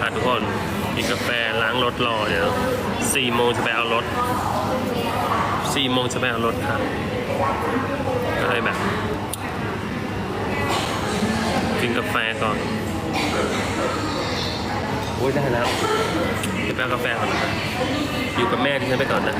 ค่ะทุกคนกินกาแฟล้างรถรอเดี๋ยวสี่โมงจะไปเอารถสี่โมงจะไปเอารถค่ะก็เลยแบบ กินกาแฟก่อนโอ้ยได้แล้วจะไปเอากาแฟก่อนนะอยู่กับแม่ที่ฉันไปก่อนนะ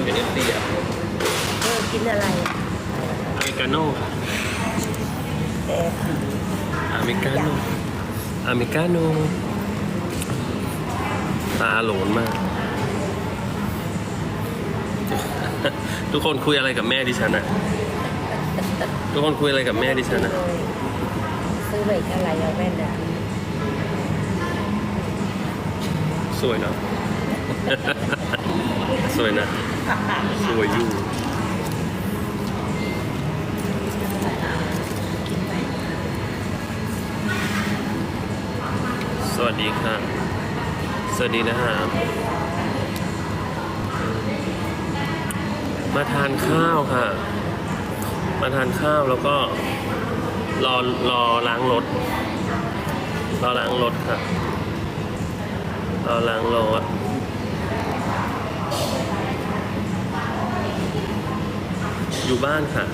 เอามาคุยกับเอฟซีอะเออกินอะไรอเมริกาโน่แต่อเมริกาโน่อเมริกาโน่ตาโหลนมาก ทุกคนคุยอะไรกับแม่ดิฉันอะทุกคนคุยอะไรกับแม่ดิฉันอะซื้อไปเท่าไหร่เอาแม่ดาสวยเนาะ สวยนะ สวยอยู่สวัสดีค่ะ สวัสดีนะฮะ มาทานข้าวค่ะ มาทานข้าวแล้วก็ รอรอล้างรถ รอล้างรถค่ะ รอล้างรถ อยู่บ้านค่ะ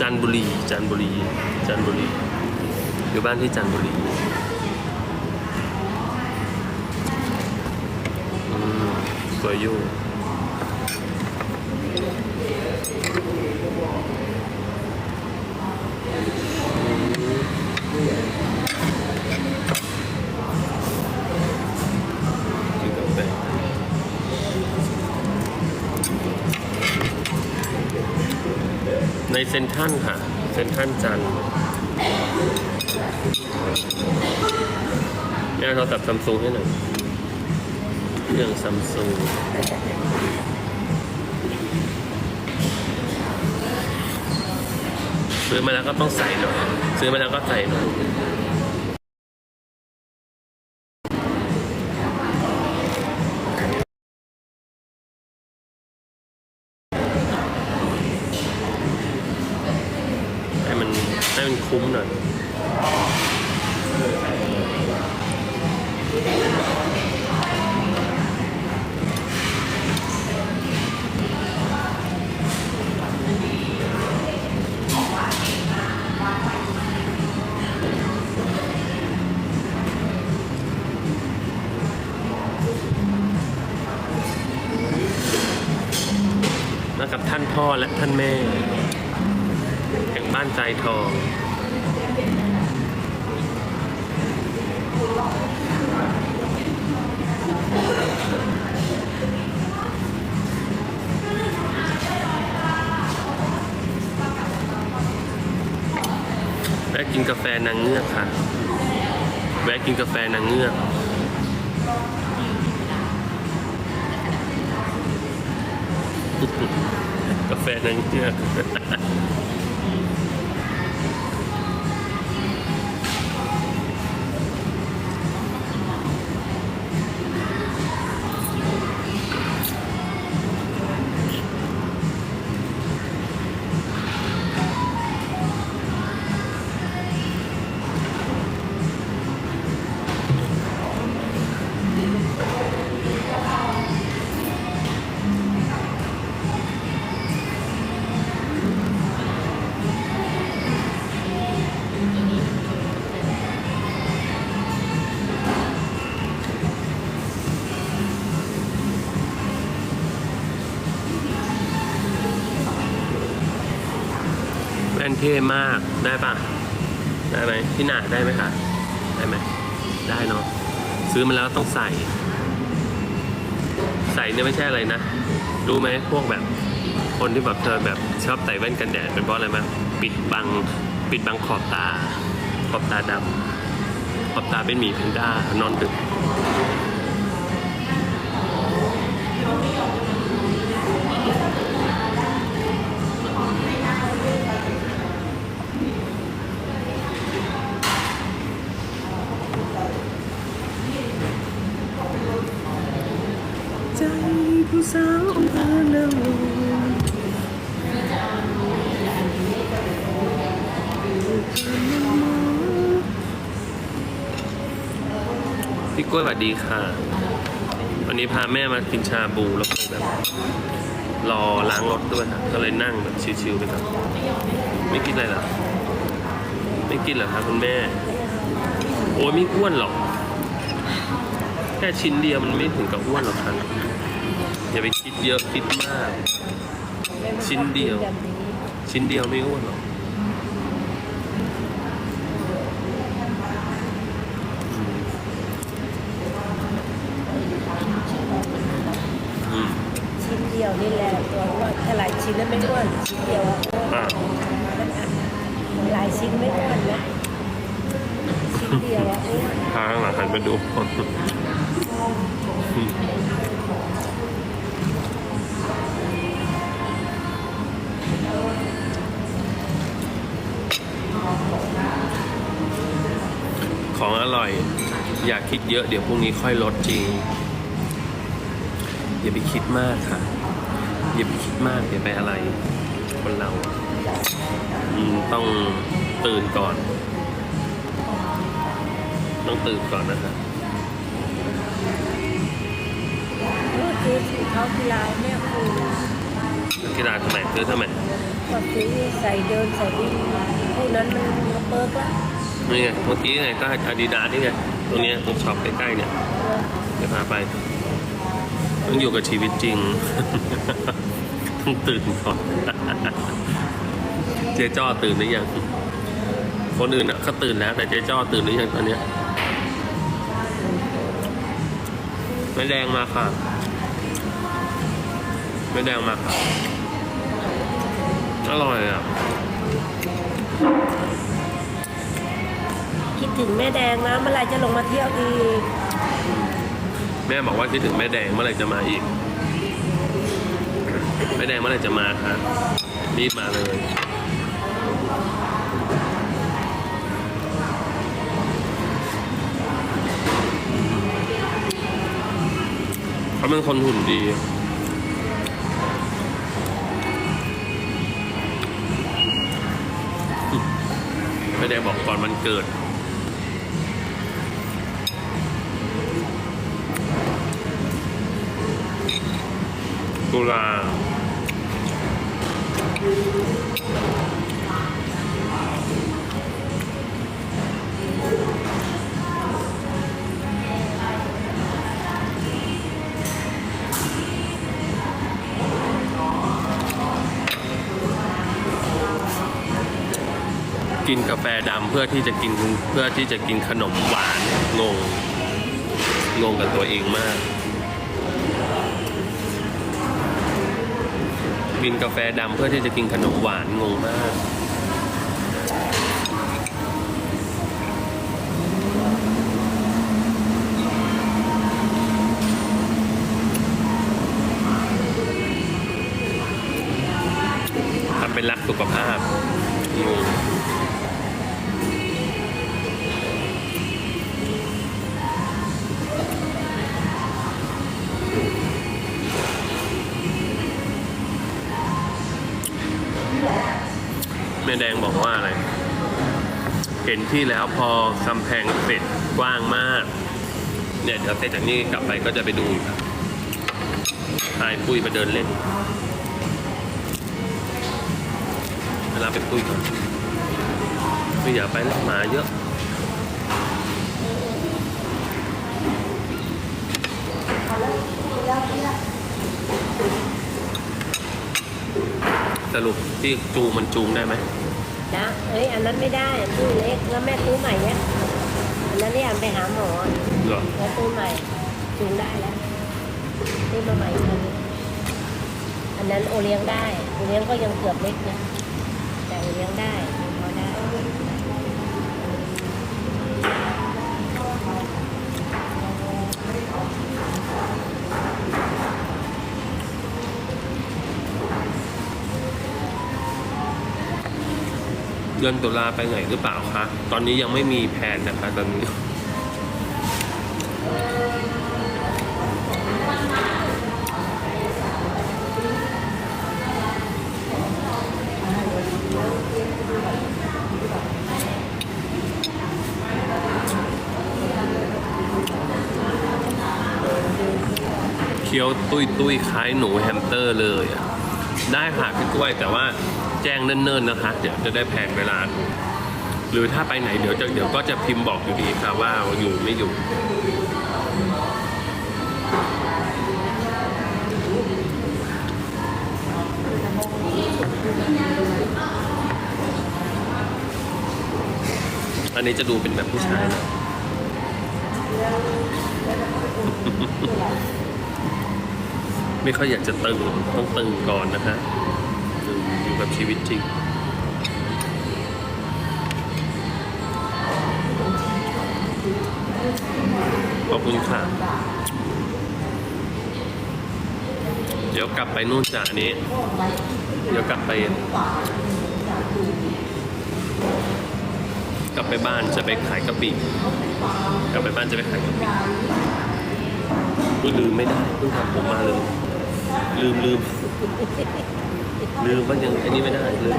จันบุรี จันบุรี จันบุรี อยู่บ้านที่จันบุรีอืมสวยอยู่ เซนทันค่ะ เซนทันจันเนี่ยเราตัดซัมซุงให้หน่อยเครื่องซัมซุงซื้อมาแล้วก็ต้องใส่หน่อย ซื้อมาแล้วก็ใส่หน่อย ให้มันคุ้มหน่อยนะครับท่านพ่อและท่านแม่ แห่งบ้านใจทองแวะกินกาแฟนางเงือกค่ะ แวะกินกาแฟนางเงือกกาแฟนางเงือก ท่มากได้ปะได้ไหมพี่หนาได้ไหมคะได้ไหมได้เนาะซื้อมาแล้วต้องใส่ ใส่เนี่ยไม่ใช่อะไรนะรู้ไหมพวกแบบคนที่แบบเธอแบบชอบใส่แว่นกันแดดเป็นเพราะอะไรไหมปิดบังปิดบังขอบตา ขอบตาดำขอบตาเป็นหมีแพนด้านอนดึก สาวอำเภอนางรองพี่กล้วยสวัสดีค่ะ วันนี้พาแม่มากินชาบูแล้วก็แบบรอล้างรถด้วยค่ะก็เลยนั่งแบบชิวๆไปก่อนไม่กินอะไรหรอ ไม่กินเหรอคะคุณแม่ โอ้ยไม่อ้วนหรอก แค่ชิ้นเดียวมันไม่ถึงกับอ้วนหรอกครับ อย่าไปคิดเยอะคิดมาก ชิ้นเดียวแบบนี้ชิ้นเดียวไม่อ้วนหรอกอืมชิ้นเดียวนี่แหละตัวอ้วนถ้าหลายชิ้นแล้วไม่อ้วนชิ้นเดียวอะอ้วนอ่าหลายชิ้นไม่อ้วนนะชิ้นเดียวอะอ้วนพาข้างหลังหันมาดู ร่อย อย่าคิดเยอะเดี๋ยวพรุ่งนี้ค่อยลดจริง อย่าไปคิดมากค่ะ อย่าไปคิดมากอย่าไปอะไร คนเราต้องตื่นก่อน ต้องตื่นก่อนนะครับเออซื้อถุงเท้ากีฬาแม่ครูนักกีฬาทำไมซื้อทำไมก็ซื้อใส่เดินใส่วิ่งพวกนั้นมันเปิดละ นี่ไงเมื่อกี้ไงก็อาดิดาที่ไงตรงนี้ตรงช็อปใกล้ๆเนี่ยเดี๋ยวพาไปต้องอยู่กับชีวิตจริงต้องตื่นก่อนเจ๊จ้อตื่นหรือยังคนอื่นอะเขาตื่นแล้ว แต่เจ๊จ้อตื่นหรือยังตอนเนี้ยไม่แดงมาค่ะ ไม่แดงมาค่ะ อร่อยอะ ถึงแม่แดงนะเมื่อไหรจะลงมาเที่ยวอีกแม่บอกว่าคิดถึงแม่แดงเมื่อไหร่จะมาอีก แม่แดงเมื่อไหร่จะมาคะรีบมาเลย เขาเป็นคนหุ่นดี แม่แดงบอกก่อนมันเกิด กุลากินกาแฟดำเพื่อที่จะกินเพื่อที่จะกินขนมหวานงงงงกับตัวเองมาก บินกาแฟดำเพื่อที่จะกินขนมหวานงงมาก ทำเป็นรักสุขภาพงง แม่แดงบอกว่าอะไร เห็นที่แล้วพอกำแพงเสร็จกว้างมาก เนี่ยเดี๋ยวเสร็จจากนี้กลับไปก็จะไปดูอีกครับพายปุ้ยไปเดินเล่น เวลาไปคุยก่อนไม่อยากไปแล้วหมาเยอะสรุปที่จูงมันจูงได้ไหม นะเอ้ยอันนั้นไม่ได้ตู้เล็กแล้วแม่ตู้ใหม่เนี่ยอันนั้นเนี่ยไปหาหมอเหรอแล้วตู้ใหม่จูงได้แล้วตู้มาใหม่อีกอันนึงอันนั้นโอเลี้ยงได้โอเลี้ยงก็ยังเกือบเล็กนะแต่โอเลี้ยงได้ยังพอได้ เดือนตุลาไปไหนหรือเปล่าคะ ตอนนี้ยังไม่มีแผนนะคะตอนนี้ เคี้ยวตุยตุยคล้ายหนูแฮมสเตอร์เลยอะได้ค่ะพี่กล้วยแต่ว่า จ้งเนิ่นๆนะคะ เดี๋ยวจะได้แผนเวลาถูกหรือถ้าไปไหนเดี๋ยวจะเดี๋ยวก็จะพิมพ์บอกอยู่ดีค่ะว่าอยู่ไม่อยู่ อันนี้จะดูเป็นแบบผู้ชายน่อยไม่ค่อยอยากจะตึงต้องตึงก่อนนะฮะ กับชีวิตจริง ขอบคุณค่ะ เดี๋ยวกลับไปนู่นจากนี้ เดี๋ยวกลับไป กลับไปบ้านจะไปขายกะปิกลับไปบ้านจะไปขายกะปิลืมไม่ได้เพิ่งทำผมมาเลยลืมลืม ลืมว่ายังไอ้นี่ไม่ได้ลืม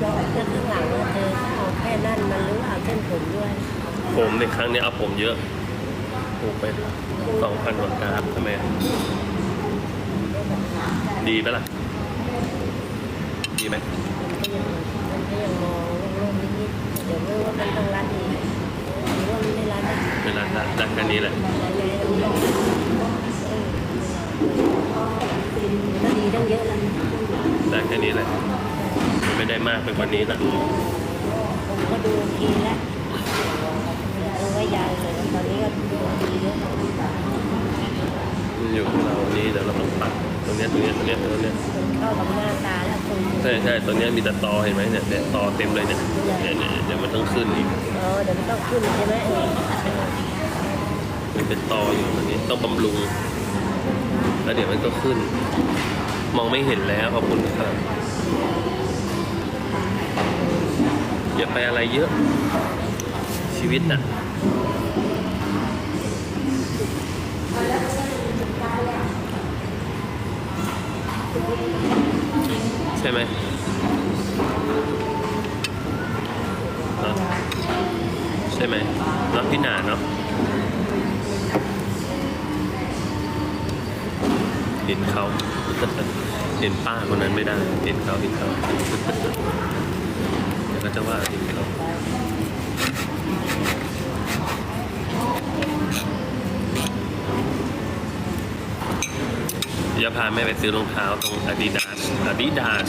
แล้วข้างหลังอะเธอเอาแค่นั้นมันหรือเอาเส้นผมด้วย ผมในครั้งนี้เอาผมเยอะถูกไปสองพันกว่ากราฟทำไมอะดีปะล่ะ ดีไหมมันก็ยังมันก็ยังมองโล่งๆนิดๆเดี๋ยวไม่ว่ามันต้องรัดอีก เวลาได้ได้แค่นี้แหละรัดแล้วก็ดีตั้งเยอะแล้วได้แค่นี้แหละ ไม่ได้มากไปกว่านี้ละผมก็ดูโอเคแล้วเอาไว้ยาวเลยตอนนี้ก็ดูดีเยอะมันอยู่กับเรานี่เดี๋ยวเราต้องปัด ตรงเนี้ยตรงเนี้ยตรงเนี้ยตรงเนี้ยเข้ากับหน้าตาแล้วคนใช่ใช่ตรงเนี้ยมีแต่ตอเห็นไหมเนี่ยเนี่ยตอเต็มเลยเนี่ยเนี่ยเนี่ยเดี๋ยวมันต้องขึ้นอีกเออเดี๋ยวมันต้องขึ้นใช่ไหมเออมันเป็นตออยู่ตรงนี้ต้องบำรุง แล้วเดี๋ยวมันก็ขึ้น มองไม่เห็นแล้วขอบคุณครับอย่าไปอะไรเยอะชีวิตน่ะ ห็นป้าคนนั้นไม่ได้เห็นเขาเห็นเขาเดี๋ยวก็จะว่าเห็นเขาจะพาแม่ไปซื้อรองเท้าตรง Adidas Adidas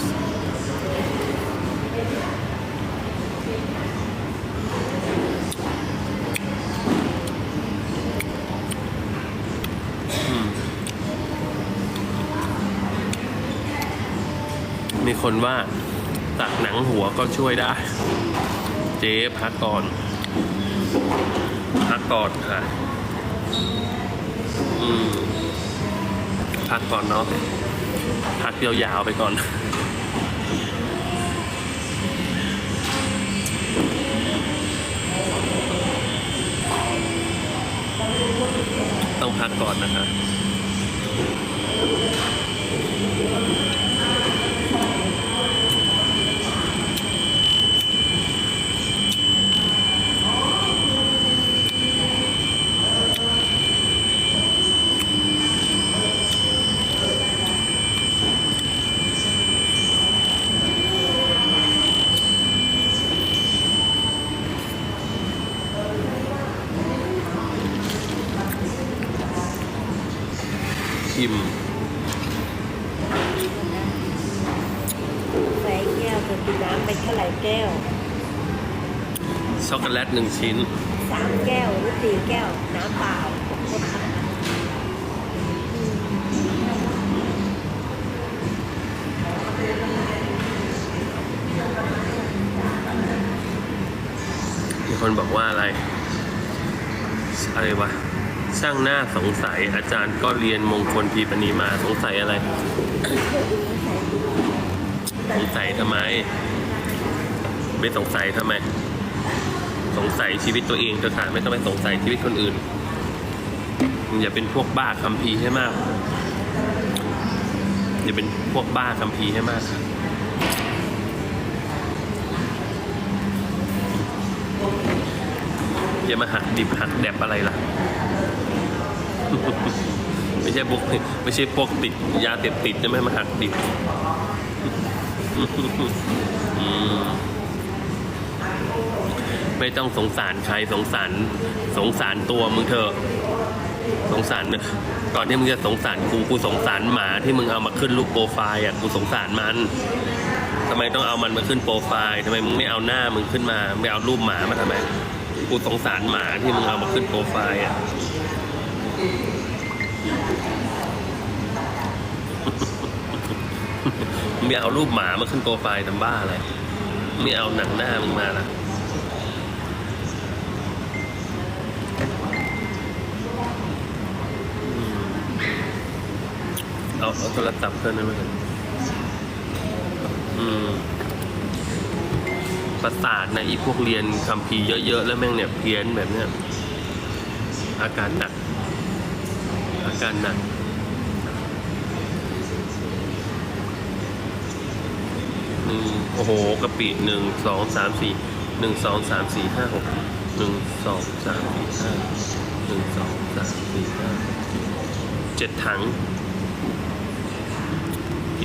อื คนว่าตักหนังหัวก็ช่วยได้ เจ๊พักก่อนพักก่อนค่ะอืมพักก่อนเนาะพักยาวๆไปก่อน ต้องพักก่อนนะคะ ชิม ใส่แก้วจะกินน้ำไปเท่าไหร่แก้ว ช็อกโกแลตหนึ่ง ชิ้นสามแก้วหรือสี่แก้ว น้ำเปล่ามีคนบอกว่าอะไร อะไรวะ ช่างหน้าสงสัยอาจารย์ก็เรียนมงคลทีปณีมาสงสัยอะไร สงสัยทำไม ไม่สงสัยทำไม สงสัยชีวิตตัวเองเถอะค่ะไม่ต้องไปสงสัยชีวิตคนอื่น อย่าเป็นพวกบ้าคัมภีร์ให้มาก อย่าเป็นพวกบ้าคัมภีร์ให้มากอย่ามาหักดิบหักแดบอะไรล่ะ ไม่ใช่พวกไม่ใช่พวกติดยาเสพติดจะไม่มาหักดิบอืม ไม่ต้องสงสารใครสงสารสงสารตัวมึงเถอะสงสารก่อนที่มึงจะสงสารกูกูสงสารหมาที่มึงเอามาขึ้นรูปโปรไฟล์อะกูสงสารมันทำไมต้องเอามันมาขึ้นโปรไฟล์ทำไมมึงไม่เอาหน้ามึงขึ้นมาไม่เอารูปหมามาทำไมกูสงสารหมาที่มึงเอามาขึ้นโปรไฟล์อะมึงไม่เอารูปหมามาขึ้นโปรไฟล์ทำบ้าอะไรไม่เอาหนังหน้ามึงมาละ เอาเอาโทรศัพท์เพื่อนได้ไหมกันอืมประสาทนะอีพวกเรียนคัมภีเยอะๆ แล้วแม่งเนี่ยเพี้ยนแบบเนี้ยอาการหนัก อาการหนักหนึ่งโอ้โหกะปิหนึ่งสองสามสี่หนึ่งสองสามสี่ห้าหกหนึ่งสองสามสี่ห้าหนึ่งสองสามสี่ห้าเจ็ดถัง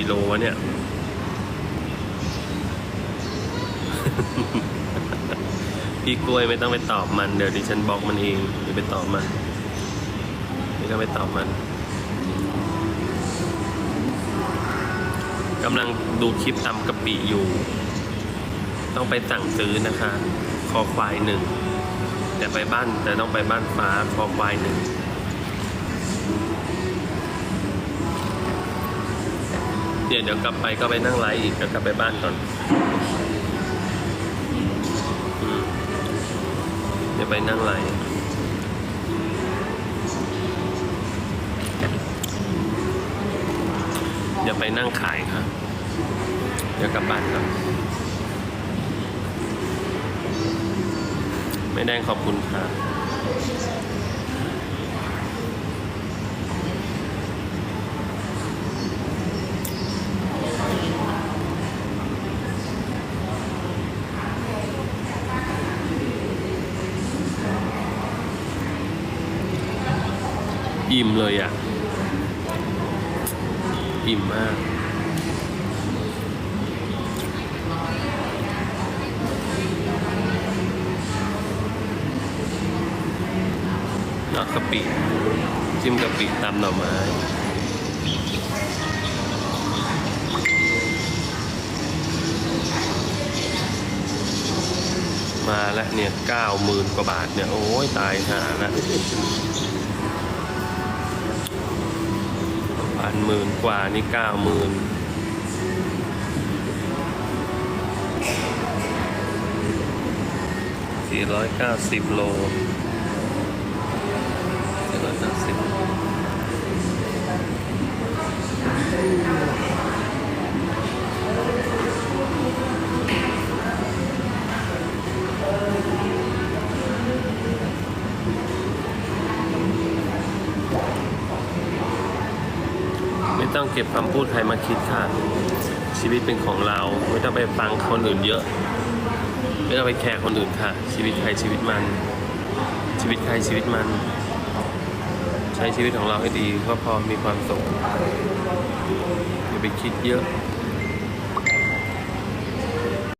กิโลวะเนี่ย พี่กล้วยไม่ต้องไปตอบมัน เดี๋ยวดิฉันบล็อกมันเองอย่าไปตอบมันไม่ต้องไปตอบมันกำลังดูคลิปตำกะปิอยู่ ต้องไปสั่งซื้อนะคะ คอควายหนึ่งแต่ไปบ้านแต่ต้องไปบ้านฟ้าคอควายหนึ่ง ดี๋ยวเดี๋ยวกลับไปก็ไปนั่งไลฟ์อีกเดี๋ยวกลับไปบ้านก่อนเดี๋ยวไปนั่งไลฟ์เดี๋ยวไปนั่งขายครับ เดี๋ยวกลับบ้านครับไม่ได้ขอบคุณค่ะ เลยอะ่ะ อิ่มมาก แล้วกะปิ จิ้มกะปิตามหน่อไม้มาแล้วเนี่ยเก้าหมื่นกว่าบาทเนี่ย โอ้ยตายหานะันหมื่นกว่านี่เก้าหมื่นสี่ร้อยเก้าสิบโล เก็บคำพูดใครมาคิดค่ะ ชีวิตเป็นของเรา ไม่ต้องไปฟังคนอื่นเยอะ ไม่ต้องไปแคร์คนอื่นค่ะ ชีวิตใครชีวิตมัน ชีวิตใครชีวิตมัน ใช้ชีวิตของเราให้ดีก็พอมีความสุขอย่าไปคิดเยอะ